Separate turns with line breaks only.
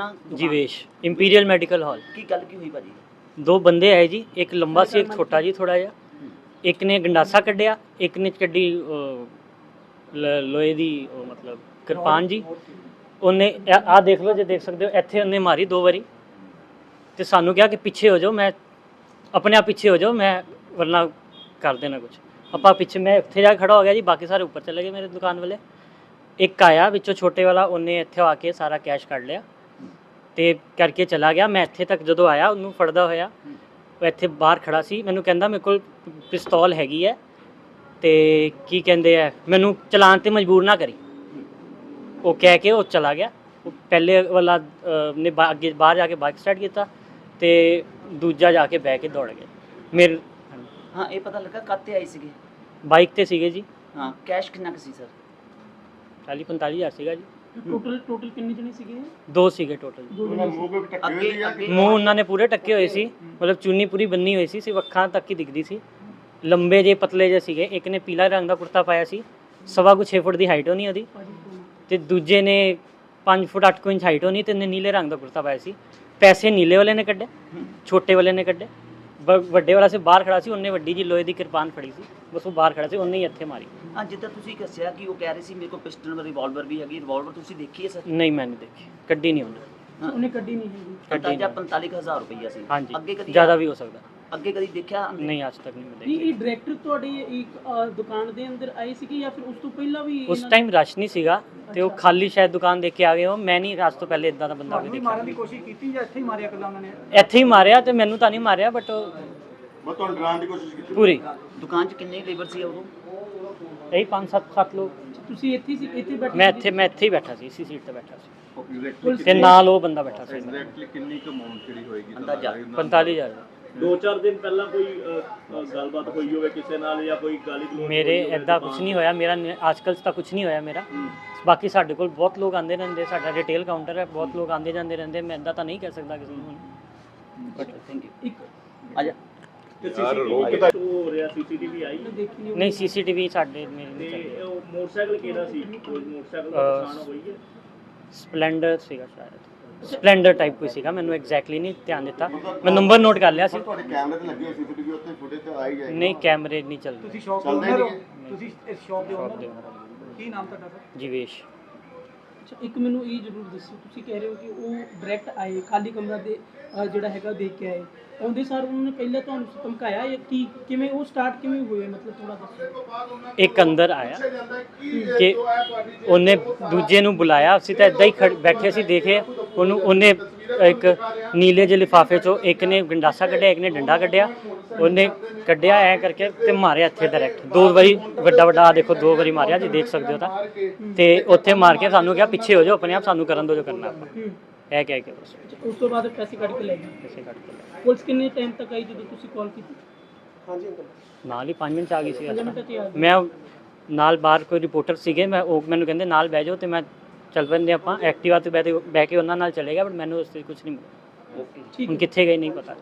ਆਪਣਾ?
ਜੀਵੇਸ਼ imperial medical hall
ਕੀ ਗੱਲ ਕੀ ਹੋਈ ਭਾਜੀ?
ਦੋ ਬੰਦੇ ਆਏ ਜੀ ਇੱਕ ਲੰਬਾ ਸੀ ਇੱਕ ਛੋਟਾ ਜੀ ਥੋੜਾ ਜਿਹਾ। ਇੱਕ ਨੇ ਗੰਡਾਸਾ ਕੱਢਿਆ ਇੱਕ ਨੇ ਕੱਢੀ ਅਹ, ਲ- ਲੋਹੇ ਦੀ ਉਹ ਮਤਲਬ ਕਿਰਪਾਨ ਜੀ। ਉਹਨੇ ਆ ਦੇਖ ਲਓ ਜੇ ਦੇਖ ਸਕਦੇ ਹੋ ਇੱਥੇ ਉਹਨੇ ਮਾਰੀ ਦੋ ਵਾਰੀ। ਤੇ ਸਾਨੂੰ ਕਿਹਾ ਕਿ ਪਿੱਛੇ ਹੋ ਜਾਓ ਮੈਂ ਆਪਣੇ ਆਪ ਪਿੱਛੇ ਹੋ ਜਾਓ ਮੈਂ ਵਰਨਾ ਕਰ ਦੇਣਾ ਕੁਝ ਆਪਾਂ ਪਿੱਛੇ ਮੈਂ ਉੱਥੇ ਜਾ ਕੇ ਖੜਾ ਹੋ ਗਿਆ ਜੀ ਬਾਕੀ ਸਾਰੇ ਉੱਪਰ ਚਲੇ ਗਏ ਮੇਰੇ ਦੁਕਾਨ ਵਾਲੇ। ਇੱਕ ਆਇਆ ਵਿੱਚੋਂ ਛੋਟੇ ਵਾਲਾ ਉਹਨੇ ਇੱਥੇ ਆ ਕੇ ਸਾਰਾ ਕੈਸ਼ ਕੱਢ ਲਿਆ। ਤੇ ਕਰਕੇ ਚਲਾ ਗਿਆ। ਮੈਂ ਇੱਥੇ ਤੱਕ ਜਦੋਂ ਆਇਆ ਉਹਨੂੰ ਫੜਦਾ ਹੋਇਆ। ਉਹ ਇੱਥੇ ਬਾਹਰ ਖੜਾ ਸੀ। ਮੈਨੂੰ ਕਹਿੰਦਾ ਮੇਰੇ ਕੋਲ ਪਿਸਤੌਲ ਹੈਗੀ ਹੈ ਤੇ ਕੀ ਕਹਿੰਦੇ ਆ ਮੈਨੂੰ ਚਲਾਨ ਤੇ ਮਜਬੂਰ ਨਾ ਕਰੀ। ਉਹ ਕਹਿ ਕੇ ਉਹ ਚਲਾ ਗਿਆ। ਉਹ ਪਹਿਲੇ ਵਾਲਾ ਅਹ, ਨੇ ਬਾ- ਅੱਗੇ ਬਾਹਰ ਜਾ ਕੇ ਬਾਈਕ ਸਟਾਰਟ ਕੀਤਾ ਤੇ ਦੂਜਾ ਜਾ ਕੇ ਬਹਿ ਕੇ ਦੌੜ ਗਿਆ। ਮੇਰੇ
ਹਾਂ ਇਹ ਪਤਾ ਲੱਗਾ ਕਾਤੇ ਆਏ ਸੀਗੇ?
ਬਾਈਕ ਤੇ ਸੀਗੇ ਜੀ।
ਹਾਂ ਕੈਸ਼ ਕਿੰਨਾ ਕੁ ਸੀ ਸਰ?
40 45000 ਸੀਗਾ ਜੀ।
ਟੋਟਲ ਟੋਟਲ ਕਿੰਨੇ ਜਣੇ ਸੀਗੇ?
ਦੋ ਸੀਗੇ ਟੋਟਲ ਮੂੰਹ ਉਹਨਾਂ ਨੇ ਪੂਰੇ ਟੱਕੇ ਹੋਏ ਸੀ। ਮਤਲਬ ਚੁੰਨੀ ਪੂਰੀ ਬੰਨੀ ਹੋਈ ਸੀ ਸਿਰਫ ਅੱਖਾਂ ਤੱਕ ਹੀ ਦਿਖਦੀ ਸੀ। ਲੰਬੇ ਜੇ ਪਤਲੇ ਜੇ ਸੀਗੇ। ਇੱਕ ਨੇ ਪੀਲਾ ਰੰਗ ਦਾ ਕੁੜਤਾ ਪਾਇਆ ਸੀ। ਸਵਾ ਕੁ 6 ਫੁੱਟ ਦੀ ਹਾਈਟ ਹੋਣੀ ਉਹਦੀ। ਤੇ ਦੂਜੇ ਨੇ 5 ਫੁੱਟ 8 ਇੰਚ ਹਾਈਟ ਹੋਣੀ ਤੇ ਨੇ ਨੀਲੇ ਰੰਗ ਦਾ ਕੁੜਤਾ ਪਾਇਆ ਸੀ। ਪੈਸੇ ਨੀਲੇ ਵਾਲੇ ਨੇ ਕੱਢੇ ਛੋਟੇ ਵਾਲੇ ਨੇ ਕੱਢੇ। ਬ- ਵੱਡੇ ਵਾਲਾ ਸੀ ਬਾਹਰ ਖੜਾ ਸੀ ਉਹਨੇ ਵੱਡੀ ਜੀ ਲੋਹੇ ਦੀ ਕਿਰਪਾਨ ਫੜੀ ਸੀ। ਬਸ ਉਹ ਬਾਹਰ ਖੜਾ ਸੀ ਉਹਨੇ ਹੀ ਇੱਥੇ ਮਾਰੀ।
ਹਾਂ ਜਿੱਦਾਂ ਤੁਸੀਂ ਦੱਸਿਆ ਕਿ ਉਹ ਕਹਿ ਰਹੇ ਸੀ ਮੇਰੇ ਕੋਲ ਪਿਸਟਲ ਰਿਵਾਲਵਰ ਵੀ ਹੈਗੀ ਰਿਵਾਲਵਰ ਤੁਸੀਂ ਦੇਖੀ ਹੈ ਸਰ?
ਨਹੀਂ ਮੈਂ ਨਹੀਂ ਦੇਖੀ ਕੱਢੀ ਨਹੀਂ ਉਹਨੇ।
ਉਹਨੇ ਕੱਢੀ ਨਹੀਂ ਹੈਗੀ।
ਕੱਢੀ
ਅੰਦਾਜ਼ਾ
ਨਹੀਂ।
45000 ਰੁਪਈਆ ਸੀ।
ਹਾਂਜੀ
ਅੱਗੇ ਕਦੀ
ਜ਼ਿਆਦਾ ਵੀ ਹੋ ਸਕਦਾ।
ਅੱਗੇ ਕਦੀ ਦੇਖਿਆ
ਨਹੀਂ ਅੱਜ ਤੱਕ ਨਹੀਂ ਮੈਂ
ਨਹੀਂ
ਦੇਖੀ
ਇਹ ਡਾਇਰੈਕਟਰ ਤੁਹਾਡੀ ਇੱਕ ਦੁਕਾਨ ਦੇ ਅੰਦਰ ਆਏ ਸੀਗੇ ਜਾਂ ਫਿਰ ਉਸ ਤੋਂ ਪਹਿਲਾਂ ਵੀ
ਉਸ
ਇਹਨਾਂ-
ਟਾਈਮ ਰਸ਼ ਨਹੀਂ ਸੀਗਾ। ਤੇ ਉਹ ਖਾਲੀ ਸ਼ਾਇਦ ਦੁਕਾਨ ਦੇਖ ਕੇ ਆ ਗਏ ਹੋ ਮੈਂ ਨਹੀਂ ਅੱਜ ਤੋਂ ਪਹਿਲੇ ਇਦਾਂ ਦਾ ਬੰਦਾ ਕੋਈ ਦੇਖਿਆ
ਮਾਰਨ ਦੀ ਕੋਸ਼ਿਸ਼ ਕੀਤੀ ਜਾਂ ਇੱਥੇ ਹੀ ਮਾਰਿਆ ਕੱਲਾ ਉਹਨਾਂ ਨੇ?
ਇੱਥੇ ਹੀ ਮਾਰਿਆ ਤੇ ਮੈਨੂੰ ਤਾਂ ਨਹੀਂ ਮਾਰਿਆ ਬਟ
ਮੈਂ ਤੁਹਾਨੂੰ ਡਰਾਉਣ ਦੀ ਕੋਸ਼ਿਸ਼ ਕੀਤੀ।
ਪੂਰੀ।
ਦੁਕਾਨ 'ਚ ਕਿੰਨੇ ਲੇਬਰ ਸੀ ਉਦੋਂ?
ਇਹੀ 5 7 7 ਲੋਕ।
ਤੁਸੀਂ ਇੱਥੇ ਸੀ ਇੱਥੇ ਬੈਠੇ
ਮੈਂ? ਇੱਥੇ ਮੈਂ ਇੱਥੇ ਹੀ ਬੈਠਾ ਸੀ ਇਸੀ ਸੀਟ ਤੇ ਬੈਠਾ ਸੀ। ਤੇ ਨਾਲ ਉਹ ਬੰਦਾ ਬੈਠਾ ਸੀ।
ਐਗਜ਼ੈਕਟਲੀ ਕਿੰਨੀ ਕੁ ਅਮਾਉਂਟ ਜਿਹੜੀ ਹੋਏਗੀ
ਅੰਦਾਜ਼ਾ।
45000
ਦੋ ਚਾਰ ਦਿਨ ਪਹਿਲਾਂ ਕੋਈ ਅ, ਅ, ਗੱਲਬਾਤ ਹੋਈ ਹੋਵੇ ਕਿਸੇ ਨਾਲ ਜਾਂ ਕੋਈ ਗਾਲੀ ਗਲੋਚ
ਮੇਰੇ
ਹੋਈ ਹੋਵੇ
ਐਦਾਂ
ਦੁਕਾਨ
ਕੁਝ ਨਹੀਂ ਹੋਇਆ ਮੇਰਾ ਅੱਜਕੱਲ ਤਾਂ ਕੁਝ ਨਹੀਂ ਹੋਇਆ ਮੇਰਾ। ਬਾਕੀ ਸਾਡੇ ਕੋਲ ਬਹੁਤ ਲੋਕ ਆਉਂਦੇ ਰਹਿੰਦੇ ਸਾਡਾ ਰਿਟੇਲ ਕਾਊਂਟਰ ਹੈ ਬਹੁਤ ਲੋਕ ਆਉਂਦੇ ਜਾਂਦੇ ਰਹਿੰਦੇ ਮੈਂ ਐਦਾਂ ਤਾਂ ਨਹੀਂ ਕਹਿ ਸਕਦਾ ਕਿਸੇ ਨੂੰ
ਬਟ ਥੈਂਕ ਯੂ
ਇੱਕ
ਆ ਜਾ।
ਤੇ ਸੀਸੀਟੀਵੀ ਹੋ ਰਿਹਾ ਸੀਸੀਟੀਵੀ ਆਈ?
ਨਹੀਂ।
ਨਹੀਂ ਸੀਸੀਟੀਵੀ ਸਾਡੇ ਮੇਰੇ ਨਹੀਂ
ਤੇ
ਚੱਲਦੀ
ਉਹ ਮੋਟਰਸਾਈਕਲ ਕਿਹੜਾ ਸੀ? ਕੋਈ ਮੋਟਰਸਾਈਕਲ ਦਾ
ਅ,
ਨੁਕਸਾਨ ਹੋਈ ਹੈ?
ਸਪਲੈਂਡਰ ਸੀਗਾ ਸ਼ਾਇਦ। ਸਪਲੈਂਡਰ ਟਾਈਪ ਕੋਈ ਸੀਗਾ ਮੈਨੂੰ ਐਗਜ਼ੈਕਟਲੀ ਨਹੀਂ ਧਿਆਨ ਦਿੱਤਾ। ਮੈਂ ਨੰਬਰ ਨੋਟ ਕਰ ਲਿਆ ਸੀ।
ਤੁਹਾਡੇ ਕੈਮਰੇ ਤੇ ਲੱਗੇ ਹੋਏ ਸੀਸੀਟੀਵੀ ਉੱਤੇ ਫੁਟੇਜ ਤੇ ਆ ਹੀ ਜਾਏਗੀ।
ਨਹੀਂ ਕੈਮਰੇ ਨਹੀਂ ਚੱਲਦੇ।
ਤੁਸੀਂ ਸ਼ਾਪ ਦੇ
ਚੱਲਦਾ ਹੀ
ਓਨਰ ਹੋ?
ਨਹੀਂ ਹੈ।
ਤੁਸੀਂ ਇਸ ਸ਼ਾਪ ਦੇ
owner।
ਕੀ ਨਾਮ ਤੁਹਾਡਾ ਸਰ?
ਜੀਵੇਸ਼।
ਅੱਛਾ ਇੱਕ ਮੈਨੂੰ ਇਹ ਜ਼ਰੂਰ ਦੱਸੋ ਤੁਸੀਂ ਕਹਿ ਰਹੇ ਹੋ ਕਿ ਉਹ ਡਾਇਰੈਕਟ ਆਏ ਖਾਲੀ ਕਮਰਾ ਦੇ ਅਹ, ਜਿਹੜਾ ਹੈਗਾ ਦੇਖ ਕੇ ਆਏ। ਆਉਂਦੇ ਸਾਰ ਉਹਨਾਂ ਨੇ ਪਹਿਲਾਂ ਤੁਹਾਨੂੰ ਧਮਕਾਇਆ ਜਾਂ ਕੀ ਕਿਵੇਂ ਉਹ ਸਟਾਰਟ ਕਿਵੇਂ ਹੋਇਆ ਮਤਲਬ ਥੋੜਾ ਦੱਸੋ।
ਇੱਕ ਅੰਦਰ ਆਇਆ ਕਿ ਉਹਨੇ ਦੂਜੇ ਨੂੰ ਬੁਲਾਇਆ ਅਸੀਂ ਤਾਂ ਇਦਾਂ ਹੀ ਖੜ- ਬੈਠੇ ਸੀ ਦੇਖੇ। ਉਹਨੂੰ ਉਹਨੇ ਇੱਕ ਨੀਲੇ ਜਿਹੇ ਲਿਫਾਫੇ ਚੋਂ ਇੱਕ ਨੇ ਗੰਡਾਸਾ ਕੱਢਿਆ ਇੱਕ ਨੇ ਡੰਡਾ ਕੱਢਿਆ। ਉਹਨੇ ਕੱਢਿਆ ਐ ਕਰਕੇ ਤੇ ਮਾਰਿਆ ਇੱਥੇ ਡਾਇਰੈਕਟ ਦੋ ਵਾਰੀ ਵੱਡਾ ਵੱਡਾ ਆਹ ਦੇਖੋ ਦੋ ਵਾਰੀ ਮਾਰਿਆ ਜੀ ਦੇਖ ਸਕਦੇ ਹੋ ਤਾਂ। ਤੇ ਉੱਥੇ ਮਾਰ ਕੇ ਸਾਨੂੰ ਕਿਹਾ ਪਿੱਛੇ ਹੋ ਜਾਓ ਆਪਣੇ ਆਪ ਸਾਨੂੰ ਕਰਨ ਦਿਓ ਜੋ ਕਰਨਾ ਆਪਾਂ। ਇਹ ਕਹਿ ਕੇ ਬਸ।
ਉਸ ਤੋਂ ਬਾਅਦ ਪੈਸੇ ਕੱਢ ਕੇ ਲੈ ਗਏ।
ਕਿਸੇ ਕੱਢ ਕੇ।
ਪੁਲਿਸ ਕਿੰਨੇ ਟਾਈਮ ਤੱਕ ਆਈ ਜਦੋਂ ਤੁਸੀਂ ਕਾਲ ਕੀਤੀ?
ਨਾਲ ਹੀ 5 ਮਿੰਟ 'ਚ ਆ ਗਈ ਸੀ
ਪੰਜ ਮਿੰਟ 'ਚ ਹੀ ਆ ਗਏ
ਮੈਂ ਨਾਲ ਬਾਹਰ ਕੋਈ ਰਿਪੋਰਟਰ ਸੀਗੇ ਮੈਂ ਉਹ ਮੈਨੂੰ ਕਹਿੰਦੇ ਨਾਲ ਬਹਿ ਜਾਓ ਤੇ ਮੈਂ ਚੱਲ ਪੈਂਦੇ ਆਪਾਂ ਐਕਟਿਵਾ ਤੇ ਬਹਿ ਕੇ ਉਹਨਾਂ ਨਾਲ ਚਲੇ ਗਿਆ ਬਟ ਮੈਨੂੰ ਉਸ ਤੇ ਕੁਝ ਨਹੀਂ ਮਿਲਿਆ ਹੁਣ ਕਿੱਥੇ ਗਏ ਨਹੀਂ ਪਤਾ।